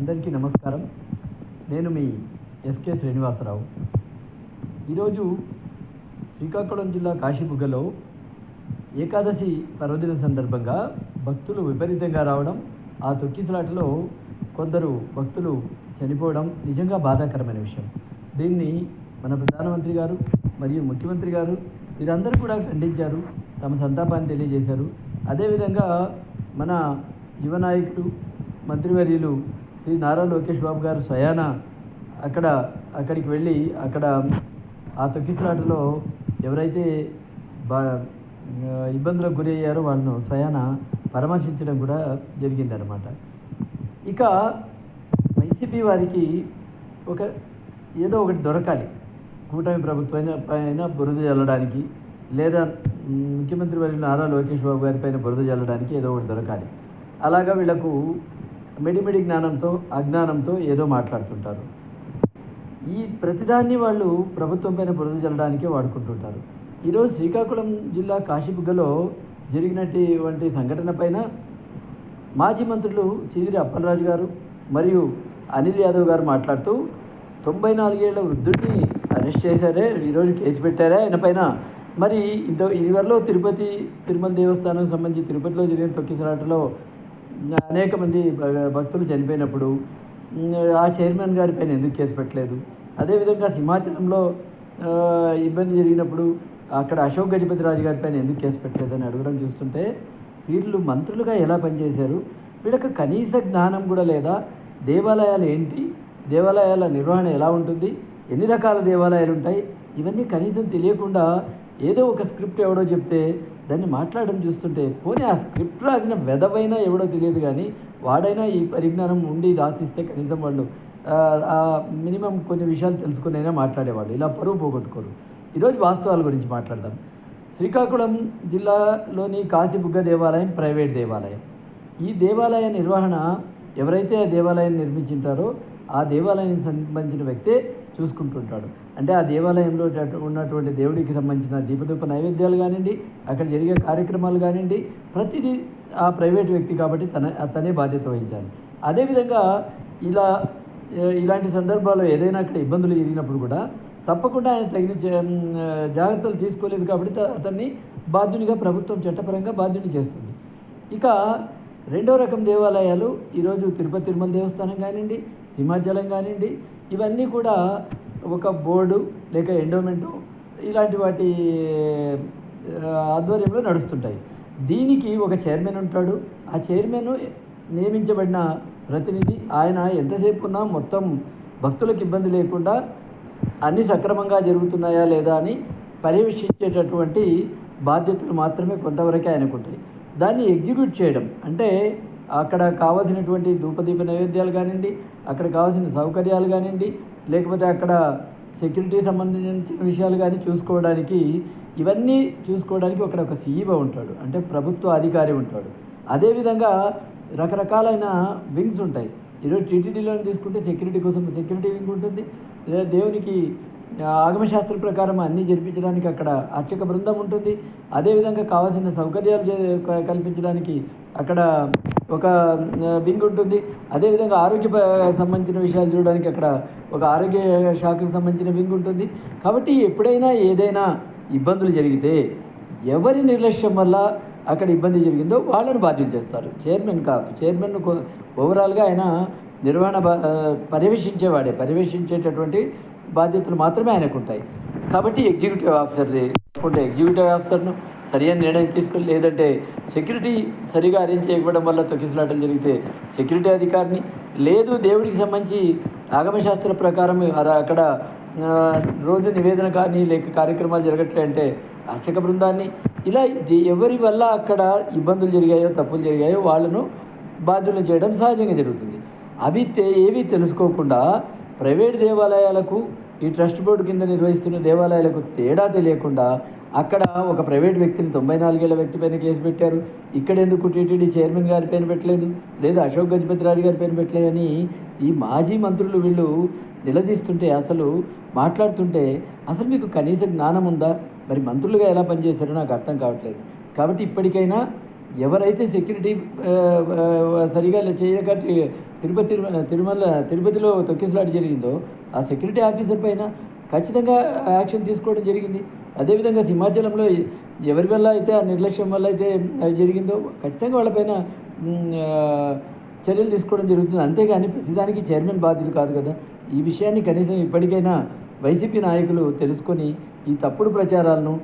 అందరికీ నమస్కారం. నేను మీ ఎస్కే శ్రీనివాసరావు. ఈరోజు శ్రీకాకుళం జిల్లా కాశీబుగ్గలో ఏకాదశి పర్వదిన సందర్భంగా భక్తులు విపరీతంగా రావడం ఆ తొక్కిసలాటలో కొందరు భక్తులు చనిపోవడం నిజంగా బాధాకరమైన విషయం. దీన్ని మన ప్రధానమంత్రి గారు మరియు ముఖ్యమంత్రి గారు వీరందరూ కూడా ఖండించారు తమ సంతాపాన్ని తెలియజేశారు. అదేవిధంగా మన యువ నాయకుడు మంత్రివర్యులు శ్రీ నారా లోకేష్ బాబు గారు స్వయాన అక్కడ అక్కడికి వెళ్ళి అక్కడ ఆ తొక్కిసలాటలో ఎవరైతే బా ఇబ్బందులకు గురి అయ్యారో వాళ్ళను స్వయాన పరామర్శించడం కూడా జరిగిందనమాట ఇక వైసీపీ వారికి ఒక ఏదో ఒకటి దొరకాలి. కూటమి ప్రభుత్వం పైన బురద చల్లడానికి లేదా ముఖ్యమంత్రి వారి నారా లోకేష్ బాబు గారి పైన బురద చల్లడానికి ఏదో ఒకటి దొరకాలి. అలాగా వీళ్ళకు మిడిమిడి జ్ఞానంతో అజ్ఞానంతో ఏదో మాట్లాడుతుంటారు. ఈ ప్రతిదాన్ని వాళ్ళు ప్రభుత్వం పైన బురద చల్లడానికే వాడుకుంటుంటారు. ఈరోజు శ్రీకాకుళం జిల్లా కాశీబుగ్గలో జరిగినటువంటి సంఘటన పైన మాజీ మంత్రులు సీదిరి అప్పలరాజు గారు మరియు అనిల్ యాదవ్ గారు మాట్లాడుతూ తొంభై నాలుగేళ్ళ వృద్ధుడిని అరెస్ట్ చేశారే ఈరోజు కేసు పెట్టారే ఆయన పైన. మరి ఇంత ఇదివరలో తిరుపతి తిరుమల దేవస్థానం సంబంధించి తిరుపతిలో జరిగిన తొక్కిసలాటలో అనేక మంది భ- భక్తులు చనిపోయినప్పుడు ఆ చైర్మన్ గారి పైన ఎందుకు కేసు పెట్టలేదు? అదేవిధంగా సింహాచలంలో ఇబ్బంది జరిగినప్పుడు అక్కడ అశోక్ గజపతి రాజు గారి పైన ఎందుకు కేసు పెట్టలేదని అడగడం చూస్తుంటే వీళ్ళు మంత్రులుగా ఎలా పనిచేశారు? వీళ్ళకి కనీస జ్ఞానం కూడా లేదా? దేవాలయాలు ఏంటి? దేవాలయాల నిర్వహణ ఎలా ఉంటుంది? ఎన్ని రకాల దేవాలయాలు ఉంటాయి? ఇవన్నీ కనీసం తెలియకుండా ఏదో ఒక స్క్రిప్ట్ ఎవడో చెప్తే దాన్ని మాట్లాడడం చూస్తుంటే పోనీ ఆ స్క్రిప్ట్ రాసిన వెదవైనా ఎవడో తెలియదు కానీ వాడైనా ఈ పరిజ్ఞానం ఉండి రాసిస్తే కనీసం వాళ్ళు మినిమం కొన్ని విషయాలు తెలుసుకునైనా మాట్లాడేవాళ్ళు ఇలా పరువు పోగొట్టుకోరు ఈరోజు వాస్తవాల గురించి మాట్లాడదాం. శ్రీకాకుళం జిల్లాలోని కాశీబుగ్గ దేవాలయం ప్రైవేట్ దేవాలయం. ఈ దేవాలయ నిర్వహణ ఎవరైతే ఆ దేవాలయాన్ని నిర్మించింటారో ఆ దేవాలయానికి సంబంధించిన వ్యక్తే చూసుకుంటుంటాడు. అంటే ఆ దేవాలయంలో ఉన్నటువంటి దేవుడికి సంబంధించిన దీపదూప నైవేద్యాలు కానివ్వండి అక్కడ జరిగే కార్యక్రమాలు కానివ్వండి ప్రతిదీ ఆ ప్రైవేట్ వ్యక్తి కాబట్టి తన తనే బాధ్యత వహించాలి. అదేవిధంగా ఇలా ఇలాంటి సందర్భాల్లో ఏదైనా అక్కడ ఇబ్బందులు జరిగినప్పుడు కూడా తప్పకుండా ఆయన తగిన జా- జాగ్రత్తలు తీసుకోలేదు కాబట్టి అతన్ని బాధ్యునిగా ప్రభుత్వం చట్టపరంగా బాధ్యుని చేస్తుంది. ఇక రెండో రకం దేవాలయాలు ఈరోజు తిరుపతి తిరుమల దేవస్థానం కానివ్వండి సింహాచలం కానివ్వండి ఇవన్నీ కూడా ఒక బోర్డు లేక ఎండోమెంటు ఇలాంటి వాటి ఆధ్వర్యంలో నడుస్తుంటాయి. దీనికి ఒక చైర్మన్ ఉంటాడు. ఆ చైర్మన్ నియమించబడిన ప్రతినిధి. ఆయన ఎంతసేపు ఉన్నా మొత్తం భక్తులకు ఇబ్బంది లేకుండా అన్నీ సక్రమంగా జరుగుతున్నాయా లేదా అని పర్యవేక్షించేటటువంటి బాధ్యతలు మాత్రమే కొంతవరకే ఆయనకు ఉంటాయి. దాన్ని ఎగ్జిక్యూట్ చేయడం. అంటే అక్కడ కావాల్సినటువంటి ధూపదీప నైవేద్యాలు కానివ్వండి అక్కడ కావాల్సిన సౌకర్యాలు కానివ్వండి లేకపోతే అక్కడ సెక్యూరిటీ సంబంధించిన విషయాలు కానీ చూసుకోవడానికి ఇవన్నీ చూసుకోవడానికి అక్కడ ఒక సీఈఓ ఉంటాడు. అంటే ప్రభుత్వ అధికారి ఉంటాడు. అదేవిధంగా రకరకాలైన వింగ్స్ ఉంటాయి. ఈరోజు టీటీడీలో తీసుకుంటే సెక్యూరిటీ కోసం సెక్యూరిటీ వింగ్ ఉంటుంది. లేదా దేవునికి ఆగమశాస్త్ర ప్రకారం అన్నీ జరిపించడానికి అక్కడ అర్చక బృందం ఉంటుంది. అదేవిధంగా కావాల్సిన సౌకర్యాలు కల్పించడానికి అక్కడ ఒక వింగ్ ఉంటుంది. అదేవిధంగా ఆరోగ్య సంబంధించిన విషయాలు చూడడానికి అక్కడ ఒక ఆరోగ్య శాఖకు సంబంధించిన వింగ్ ఉంటుంది. కాబట్టి ఎప్పుడైనా ఏదైనా ఇబ్బందులు జరిగితే ఎవరి నిర్లక్ష్యం వల్ల అక్కడ ఇబ్బంది జరిగిందో వాళ్ళని బాధ్యులు చేస్తారు. చైర్మన్ కాదు. చైర్మన్ ఓవరాల్గా ఆయన నిర్వహణ బా- పర్యవేక్షించేవాడే. పర్యవేక్షించేటటువంటి బాధ్యతలు మాత్రమే ఆయనకు ఉంటాయి కాబట్టి ఎగ్జిక్యూటివ్ ఆఫీసర్ లేకుంటే ఎగ్జిక్యూటివ్ ఆఫీసర్ను సరైన నిర్ణయం తీసుకుని లేదంటే సెక్యూరిటీ సరిగా అరేంజ్ చేయకపోవడం వల్ల తొక్కిసలాటలు జరిగితే సెక్యూరిటీ అధికారిని లేదు దేవుడికి సంబంధించి ఆగమశాస్త్ర ప్రకారం అక్కడ రోజు నివేదన కానీ లేక కార్యక్రమాలు జరగట్లే అంటే అర్చక బృందాన్ని ఇలా ఇది ఎవరి వల్ల అక్కడ ఇబ్బందులు జరిగాయో తప్పులు జరిగాయో వాళ్ళను బాధ్యులను చేయడం సహజంగా జరుగుతుంది. అవి ఏవి తెలుసుకోకుండా ప్రైవేట్ దేవాలయాలకు ఈ ట్రస్ట్ బోర్డు కింద నిర్వహిస్తున్న దేవాలయాలకు తేడా తెలియకుండా అక్కడ ఒక ప్రైవేట్ వ్యక్తిని తొంభై నాలుగేళ్ళ వ్యక్తి పైన కేసు పెట్టారు. ఇక్కడ ఎందుకు టీటీడీ చైర్మన్ గారి పైన పెట్టలేదు? లేదా అశోక్ గజపతిరాజు గారి పైన పెట్టలేదని ఈ మాజీ మంత్రులు వీళ్ళు నిలదీస్తుంటే అసలు మాట్లాడుతుంటే అసలు మీకు కనీస జ్ఞానం ఉందా? మరి మంత్రులుగా ఎలా పనిచేశారో నాకు అర్థం కావట్లేదు. కాబట్టి ఇప్పటికైనా ఎవరైతే సెక్యూరిటీ సరిగా చేయక తిరుపతి తిరుమల తిరుపతిలో తొక్కిసలాట జరిగిందో ఆ సెక్యూరిటీ ఆఫీసర్ పైన ఖచ్చితంగా యాక్షన్ తీసుకోవడం జరిగింది. అదేవిధంగా హిమాచలంలో ఎవరి వల్ల అయితే ఆ నిర్లక్ష్యం వల్ల అయితే అది జరిగిందో ఖచ్చితంగా వాళ్ళపైన చర్యలు తీసుకోవడం జరుగుతుంది. అంతేగాని ప్రతిదానికి చైర్మన్ బాధ్యులు కాదు కదా. ఈ విషయాన్ని కనీసం ఇప్పటికైనా వైసీపీ నాయకులు తెలుసుకొని ఈ తప్పుడు ప్రచారాలను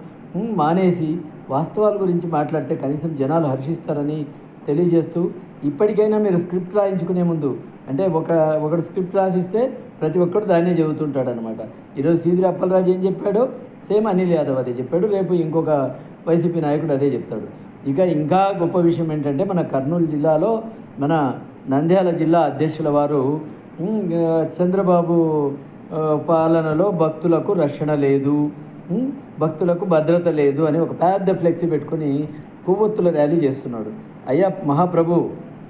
మానేసి వాస్తవాల గురించి మాట్లాడితే కనీసం జనాలు హర్షిస్తారని తెలియజేస్తూ ఇప్పటికైనా మీరు స్క్రిప్ట్ రాయించుకునే ముందు అంటే ఒక ఒకడు స్క్రిప్ట్ రాసిస్తే ప్రతి ఒక్కడు దాన్నే చెబుతుంటాడనమాట ఈరోజు సీదిరి అప్పలరాజు ఏం చెప్పాడో సేమ్ అనిల్ యాదవ్ అదే చెప్పాడు రేపు ఇంకొక వైసీపీ నాయకుడు అదే చెప్తాడు. ఇక ఇంకా గొప్ప విషయం ఏంటంటే మన కర్నూలు జిల్లాలో మన నంద్యాల జిల్లా అధ్యక్షుల వారు చంద్రబాబు పాలనలో భక్తులకు రక్షణ లేదు భక్తులకు భద్రత లేదు అని ఒక పెద్ద ఫ్లెక్సీ పెట్టుకుని కొవ్వొత్తుల ర్యాలీ చేస్తున్నాడు. అయ్యా మహాప్రభు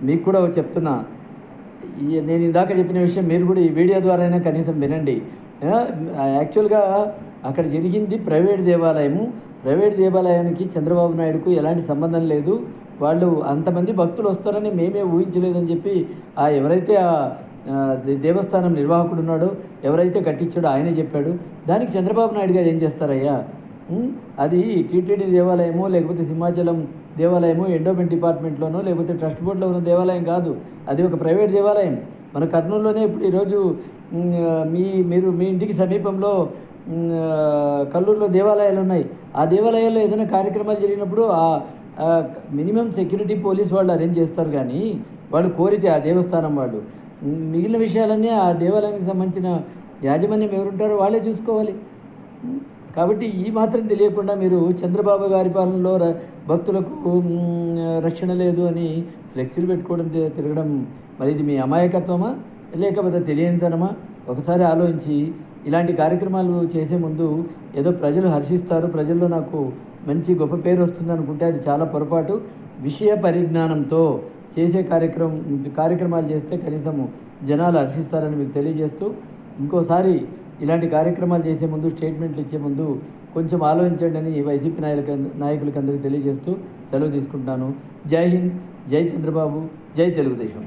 మీకు కూడా చెప్తున్నా నేను ఇందాక చెప్పిన విషయం మీరు కూడా ఈ వీడియో ద్వారా అయినా కనీసం వినండి. యాక్చువల్గా అక్కడ జరిగింది ప్రైవేట్ దేవాలయము. ప్రైవేట్ దేవాలయానికి చంద్రబాబు నాయుడుకు ఎలాంటి సంబంధం లేదు. వాళ్ళు అంతమంది భక్తులు వస్తారని మేమే ఊహించలేదని చెప్పి ఆ ఎవరైతే ఆ దే- దేవస్థానం నిర్వాహకుడు ఉన్నాడో ఎవరైతే కట్టించాడో ఆయనే చెప్పాడు. దానికి చంద్రబాబు నాయుడు గారు ఏం చేస్తారయ్యా? అది టీటీడీ దేవాలయమో లేకపోతే సింహాచలం దేవాలయమో ఎండోమెంట్ డిపార్ట్మెంట్లోనో లేకపోతే ట్రస్ట్ బోర్డులో ఉన్న దేవాలయం కాదు. అది ఒక ప్రైవేట్ దేవాలయం. మన కర్నూలులోనే ఇప్పుడు ఈరోజు మీ మీరు మీ ఇంటికి సమీపంలో కల్లూరులో దేవాలయాలు ఉన్నాయి. ఆ దేవాలయాల్లో ఏదైనా కార్యక్రమాలు జరిగినప్పుడు ఆ మినిమం సెక్యూరిటీ పోలీస్ వాళ్ళు అరేంజ్ చేస్తారు కానీ వాళ్ళు కోరితే ఆ దేవస్థానం వాళ్ళు. మిగిలిన విషయాలన్నీ ఆ దేవాలయానికి సంబంధించిన యాజమాన్యం ఎవరుంటారో వాళ్ళే చూసుకోవాలి. కాబట్టి ఈ మాత్రం తెలియకుండా మీరు చంద్రబాబు గారి పాలనలో ర- భక్తులకు రక్షణ లేదు అని ఫ్లెక్సీలు పెట్టుకోవడం తిరగడం మరి ఇది మీ అమాయకత్వమా? లేకపోతే తెలియనితనమా? ఒకసారి ఆలోచించి ఇలాంటి కార్యక్రమాలు చేసే ముందు ఏదో ప్రజలు హర్షిస్తారు ప్రజల్లో నాకు మంచి గొప్ప పేరు వస్తుంది అనుకుంటే అది చాలా పొరపాటు. విషయ పరిజ్ఞానంతో చేసే కార్యక్రమం కార్యక్రమాలు చేస్తే కనీసం జనాలు హర్షిస్తారని మీకు తెలియజేస్తూ ఇంకోసారి ఇలాంటి కార్యక్రమాలు చేసే ముందు స్టేట్మెంట్లు ఇచ్చే ముందు కొంచెం ఆలోచించండి అని వైసీపీ నాయకులకు నాయకులకి అందరికీ తెలియజేస్తూ సెలవు తీసుకుంటున్నాను. జై హింద్ జై చంద్రబాబు జై తెలుగుదేశం.